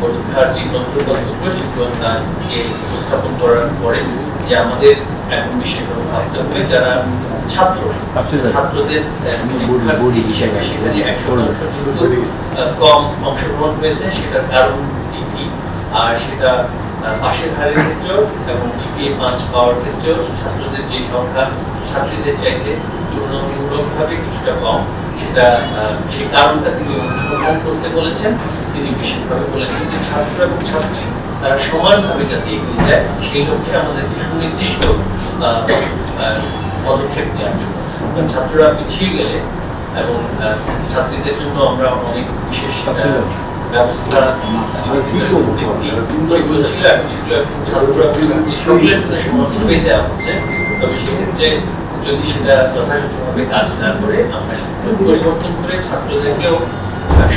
পরীক্ষার যে কর্তব্য সেগুলো তাকে উপস্থাপন করার পরে যে আমাদের এখন বিষয়গুলো ভাবতে হবে যারা ছাত্র ছাত্রদের আহ, হিসেবে সেখানে একশো শতাংশ কম অংশগ্রহণ হয়েছে সেটার কারণ কি আর সেটা পাশের হারের ক্ষেত্রেও এবং জিপিএ পাঁচ পাওয়ার ক্ষেত্রেও ছাত্রদের যে সংখ্যা ছাত্রীদের চাইতে তুলনামূলকভাবে কিছুটা কম। সেটা সেই কারণটা তিনি অনুসন্ধান করতে বলেছেন। তিনি বিশেষভাবে বলেছেন যে ছাত্র এবং ছাত্রী তারা সমানভাবে যাতে এগিয়ে যায় সেই লক্ষ্যে আমাদেরকে সুনির্দিষ্ট পদক্ষেপ নেওয়ার জন্য। ছাত্ররা পিছিয়ে গেলে এবং ছাত্রীদের জন্য আমরা অনেক বিশেষ ব্যবস্থা সেগুলো ছিল এখন সেগুলো এখন ছাত্র এবং সকলের জন্য সমস্ত পেয়ে দেওয়া হচ্ছে তবে সেক্ষেত্রে যদি সেটা যথাযথভাবে কাজ না করে, আমরা সেগুলো পরিবর্তন করে ছাত্রদেরকেও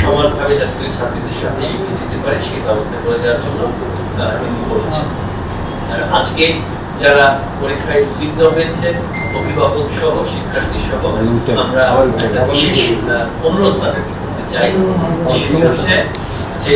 সমানভাবে যাতে ছাত্রীদের সাথে এগিয়ে যেতে পারে, সেই ব্যবস্থা করে দেওয়ার জন্য তিনি আর আজকে যারা পরীক্ষায় উত্তীর্ণ হয়েছে, অভিভাবক সহ, শিক্ষার্থী সহ, আমরা একটা বিশেষ অনুরোধ তাদের করতে চাই। সেটি হচ্ছে যে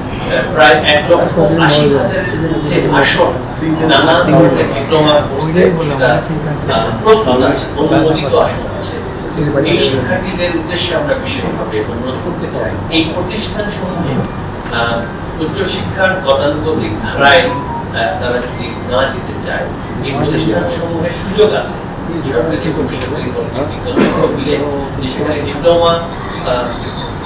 প্রায় এক লক্ষ আশি আসন নানা ডিপ্লোমা প্রস্তুত আছে, অনুমোদিত আসন আছে। এই শিক্ষার্থীদের উদ্দেশ্যে আমরা বিশেষভাবে অনুরোধ করতে চাই, এই প্রতিষ্ঠান সমূহে উচ্চশিক্ষার গতানুগতিক ধারায় তারা যদি না যেতে চায়, এই প্রতিষ্ঠান সমূহের সুযোগ আছে। সরকারি এবং পলিটেকনিক্যাল মিলে সেখানে ডিপ্লোমা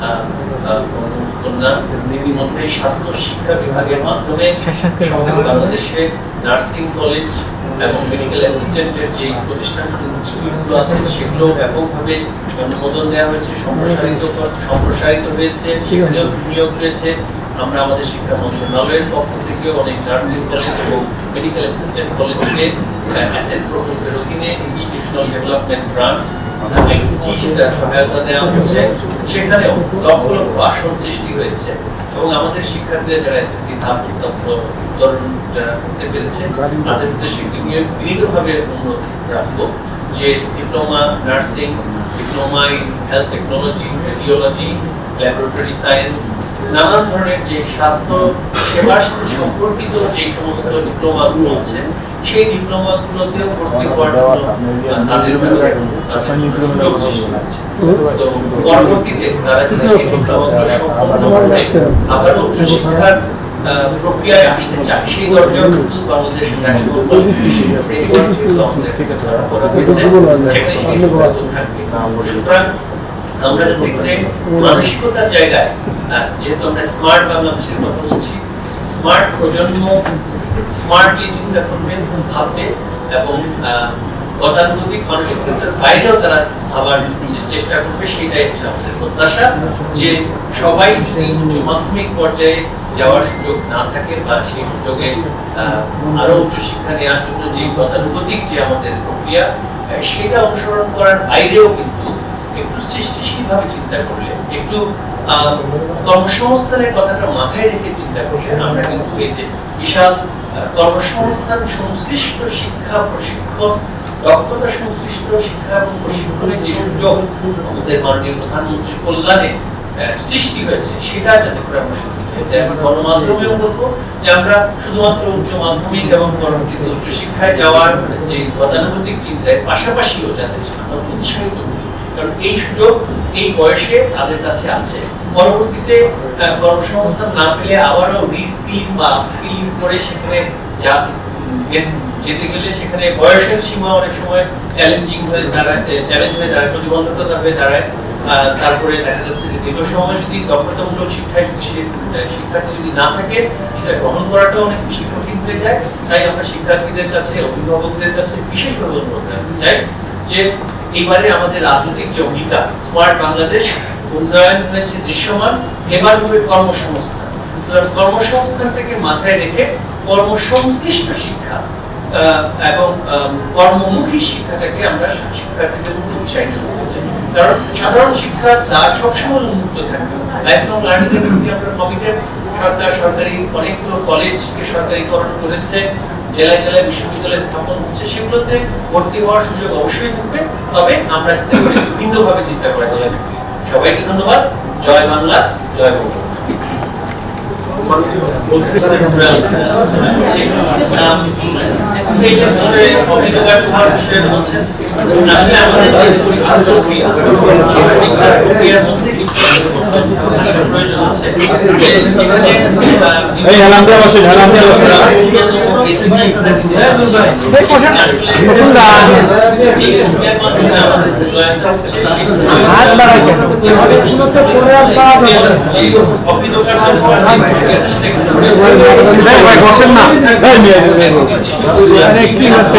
আহ, আহ, কন্যা ইতিমধ্যে স্বাস্থ্য শিক্ষা বিভাগের মাধ্যমে বাংলাদেশে নার্সিং কলেজ এবং মেডিকেল অ্যাসিস্ট্যান্টের যে প্রতিষ্ঠান ইনস্টিটিউটগুলো আছে সেগুলো ব্যাপকভাবে অনুমোদন দেওয়া হয়েছে সম্প্রসারিত সম্প্রসারিত হয়েছে সেখানেও নিয়োগ হয়েছে। আমরা আমাদের শিক্ষা মন্ত্রণালয়ের পক্ষ থেকে অনেক নার্সিং কলেজ এবং মেডিকেল অ্যাসিস্ট্যান্ট কলেজকে অ্যাসেট প্রকল্পের অধীনে ইনস্টিটিউশনাল ডেভেলপমেন্ট গ্রান্ট সেটা সহায়তা দেওয়া হচ্ছে সেখানেও লক্ষ লক্ষ আসন সৃষ্টি হয়েছে এবং আমাদের শিক্ষার্থীরা যারা এসএসসি ধাপ তথ্য উত্তরণ যারা করতে পেরেছে, তাদের উদ্দেশ্যে বিনীতভাবে অনুরোধ রাখব যে diploma nursing, diploma in health technology radiology laboratory science নানান ধরনের যে স্বাস্থ্য সেবার সাথে সম্পর্কিত যে সমস্ত ডিপ্লোমাগুলো আছে সেই ডিপ্লোমাগুলোতেও ভর্তি হওয়ার জন্য তাদের কাছে সুযোগ সৃষ্টি হচ্ছে। তো পরবর্তীতে তারা যদি সেই ডিপ্লোমাগুলো সম্পন্ন করে আবার উচ্চশিক্ষার প্রক্রিয়ায় আসতে চায়। সেই দরজা কিন্তু বাংলাদেশ ন্যাশনাল ফ্রেমওয়ার্ক আমাদের থেকে ধরা করা হয়েছে। সেখানে সেই থাকবে। সুতরাং আমরা মানসিকতার জায়গায় যেহেতু আমরা স্মার্ট বাংলাদেশের কথা বলছি স্মার্ট প্রজন্ম স্মার্টলি চিন্তা করবে ভাববে এবং গতানুগতিক মানসিকতার বাইরেও তারা চেষ্টা করবে সেটাই হচ্ছে আমাদের প্রত্যাশা যে সবাই যদি উচ্চ মাধ্যমিক পর্যায়ে যাওয়ার সুযোগ না থাকে বা সেই সুযোগে আরও উচ্চশিক্ষা নেওয়ার জন্য যে গতানুগতিক যে আমাদের প্রক্রিয়া সেটা অনুসরণ করার বাইরেও কিন্তু একটু সৃষ্টিশীলভাবে চিন্তা করলে, একটু কর্মসংস্থানের কথাটা মাথায় রেখে চিন্তা করলে আমরা কিন্তু এই যে বিশাল কর্মসংস্থান সংশ্লিষ্ট শিক্ষা, প্রশিক্ষণ, দক্ষতা সংশ্লিষ্ট শিক্ষা এবং প্রশিক্ষণের যে সুযোগ আমাদের মাননীয় প্রধানমন্ত্রীর কল্যাণে সৃষ্টি হয়েছে, সেটা যাতে করে আমরা আমরা গণমাধ্যমেও বলব যে আমরা শুধুমাত্র উচ্চ মাধ্যমিক এবং পরবর্তীতে উচ্চ শিক্ষায় যাওয়ার যে গতানুগতিক চিন্তায় পাশাপাশিও যাতে আমরা উৎসাহিত কারণ এই সুযোগ, এই বয়সে তাদের কাছে আছে। পরবর্তীতে কর্মসংস্থান না পেলে আবারও রিস্কিলিং বা আপস্কিলিং করে সেখানে যা যেতে গেলে সেখানে বয়সের সীমা অনেক সময় চ্যালেঞ্জিং হয়ে দাঁড়ায় চ্যালেঞ্জ হয়ে দাঁড়ায়, প্রতিবন্ধকতা হয়ে দাঁড়ায়। তারপরে দেখা যাচ্ছে যে দীর্ঘ সময় যদি দক্ষতামূলক শিক্ষায় শিক্ষার্থী যদি না থাকে, সেটা গ্রহণ করাটা অনেক বেশি কঠিন হয়ে যায়। তাই আমরা শিক্ষার্থীদের কাছে, অভিভাবকদের কাছে বিশেষভাবে অনুরোধ রাখতে চাই যে এবারে আমাদের রাজনৈতিক যে অঙ্গীকার, স্মার্ট বাংলাদেশ উন্নয়ন হয়েছে দৃশ্যমান, এবার হবে কর্মসংস্থান। কর্মসংস্থান থেকে মাথায় রেখে কর্মসংশ্লিষ্ট শিক্ষা এবং কর্মমুখী শিক্ষাটাকে আমরা শিক্ষার্থীদের মধ্যে উৎসাহিত করতে কারণ সাধারণ শিক্ষা দ্বার সবসময় উন্মুক্ত থাকবে। লাইফ লং লার্নিং এর প্রতি আমরা কমিটেড সরকার সরকারি অনেকগুলো কলেজকে সরকারিকরণ করেছে, জেলায় জেলায় বিশ্ববিদ্যালয় স্থাপন হচ্ছে, সেগুলোতে ভর্তি হওয়ার সুযোগ অবশ্যই থাকবে। তবে আমরা ভিন্নভাবে চিন্তা করার চেষ্টা করি। সবাইকে ধন্যবাদ। জয় বাংলা, জয় বঙ্গবন্ধু এই হাত বাড়াই কেন? ভাই, বসেন না। কি হচ্ছে?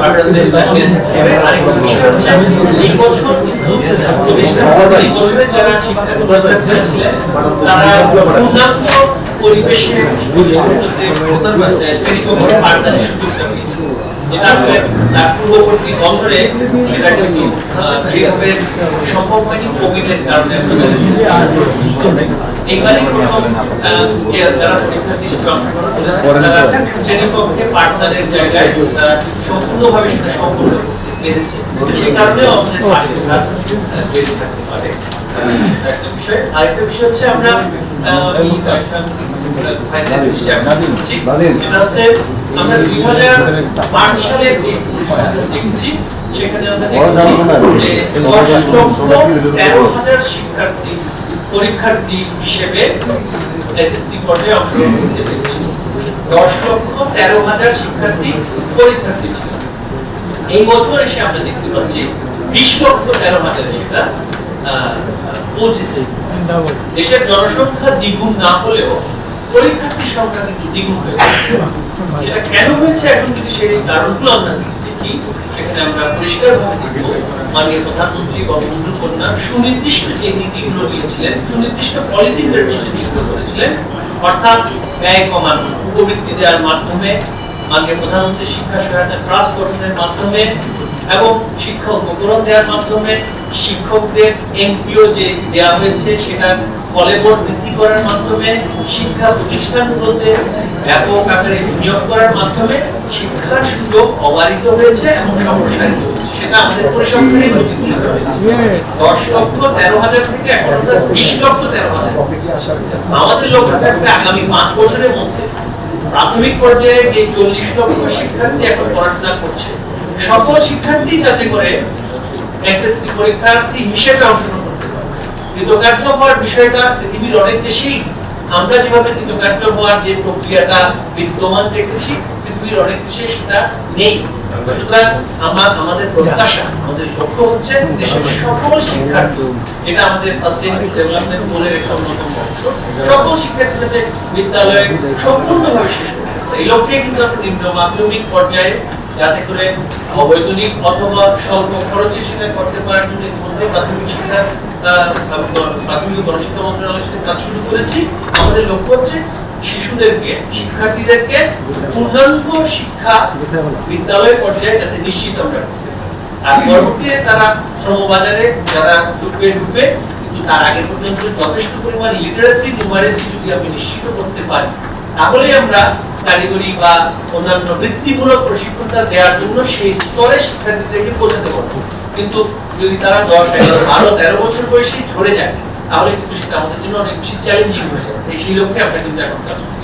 পার্সেন্টেজ বাড়িয়ে আরেকটা বিষয় হচ্ছে, এই বছর এই বছরে যারা শিক্ষার্থী ছিলেন তারা পূর্ণাঙ্গ পরিবেশে প্রতিষ্ঠানগুলোতে পাঠদানের সুযোগটা পেয়েছে। যেটা আসলে তার পূর্ববর্তী বছরে সেটা যেভাবে সম্ভব হয়নি কোভিডের কারণে আমরা জানি। এইবারই প্রথম আহ, যে যারা পরীক্ষার্থী অংশগ্রহণ করেছে তারা শ্রেণীকক্ষে পাঠদানের জায়গায় তারা সম্পূর্ণভাবে সেটা সম্পূর্ণ করতে পেরেছে কারণেও আমাদের পাশের হার আহ, থাকতে পারে। একটা বিষয় আরেকটা বিষয় হচ্ছে আমরা যেটা হচ্ছে আমরা দুই হাজার আট সালের যে অনুষ্ঠানটা দেখছি সেখানে আমরা দেখছি যে দশ লক্ষ তেরো হাজার শিক্ষার্থী পরীক্ষার্থী হিসেবে এসএসসি পর্যায়ে অংশগ্রহণ করতে পেরেছিল। দশ লক্ষ তেরো হাজার শিক্ষার্থী পরীক্ষার্থী ছিল। এই বছর এসে আমরা দেখতে পাচ্ছি বিশ লক্ষ তেরো হাজারে সেটা পৌঁছেছে। দেশের জনসংখ্যা দ্বিগুণ না হলেও পরীক্ষার্থীর সংখ্যা কিন্তু দ্বিগুণ হয়েছে কেন হয়েছে এখন সেই কারণগুলো আমরা সেখানে আমরা পরিষ্কারভাবে দেখব, মাননীয় প্রধানমন্ত্রী বঙ্গবন্ধু কন্যা সুনির্দিষ্ট যে নীতিগুলো নিয়েছিলেন সুনির্দিষ্ট পলিসি ইন্টারভেনশন যেগুলো করেছিলেন, অর্থাৎ ব্যয় কমানো উপবৃত্তি দেওয়ার মাধ্যমে, মাননীয় প্রধানমন্ত্রী শিক্ষা সহায়তা ট্রাস্ট গঠনের মাধ্যমে এবং শিক্ষা উপকরণ দেওয়ার মাধ্যমে শিক্ষকদের এমপিও যে দেওয়া হয়েছে, সেটা কলেবর বৃদ্ধি করার মাধ্যমে, শিক্ষা প্রতিষ্ঠানগুলোতে ব্যাপক আকারে নিয়োগ করার মাধ্যমে শিক্ষার সুযোগ অবারিত হয়েছে এবং সম্প্রসারিত আমাদের পরিসংখ্যানে দশ লক্ষ তেরো হাজার থেকে আমাদের লক্ষ্য থাকবে আগামী পাঁচ বছরের মধ্যে। প্রাথমিক পর্যায়ে যে চল্লিশ লক্ষ শিক্ষার্থী এখন পড়াশোনা করছে সকল শিক্ষার্থী যাতে করে এসএসসি পরীক্ষার্থী হিসেবে অংশগ্রহণ করতে পারে। কৃতকার্য হওয়ার বিষয়টা পৃথিবীর অনেক দেশেই আমরা যেভাবে কৃতকার্য হওয়ার যে প্রক্রিয়াটা বিদ্যমান দেখেছি পৃথিবীর অনেক দেশে সেটা নেই। সুতরাং আমরা, আমাদের প্রত্যাশা, আমাদের লক্ষ্য হচ্ছে দেশের সকল শিক্ষার্থী, এটা আমাদের সাস্টেইনেবল ডেভেলপমেন্ট গোলের একটা অন্যতম অংশ। সকল শিক্ষার্থী যাতে বিদ্যালয়ে সম্পূর্ণভাবে শেষ পারে। এই লক্ষ্যে কিন্তু আমরা নিম্ন মাধ্যমিক পর্যায়ে যাতে করে অবৈতনিক অথবা স্বল্প খরচে সেটা করতে পারার জন্য ইতিমধ্যে প্রাথমিক শিক্ষা প্রাথমিক গণশিক্ষা মন্ত্রণালয়ের সাথে কাজ শুরু করেছি আমাদের লক্ষ্য হচ্ছে শিশুদেরকে, শিক্ষার্থীদেরকে পূর্ণাঙ্গ শিক্ষা বিদ্যালয় পর্যায়ে যাতে নিশ্চিত আমরা। আর পরবর্তীতে তারা শ্রমবাজারে যারা ঢুকবে ঢুকবে, কিন্তু তার আগে পর্যন্ত যথেষ্ট পরিমাণ লিটারেসি নিউমারেসি যদি আমি নিশ্চিত করতে পারি তাহলে আমরা কারিগরি বা অন্যান্য বৃত্তিমূলক প্রশিক্ষণটা দেওয়ার জন্য সেই স্তরে শিক্ষার্থীদেরকে পৌঁছাতে পারব। কিন্তু যদি তারা দশ, এগারো, বারো, তেরো বছর বয়সে ঝরে যায়, তাহলে কিন্তু সেটা আমাদের জন্য অনেক বেশি চ্যালেঞ্জিং হয়ে যাবে সেই লক্ষ্যে আমরা কিন্তু এখন কাজ করছি।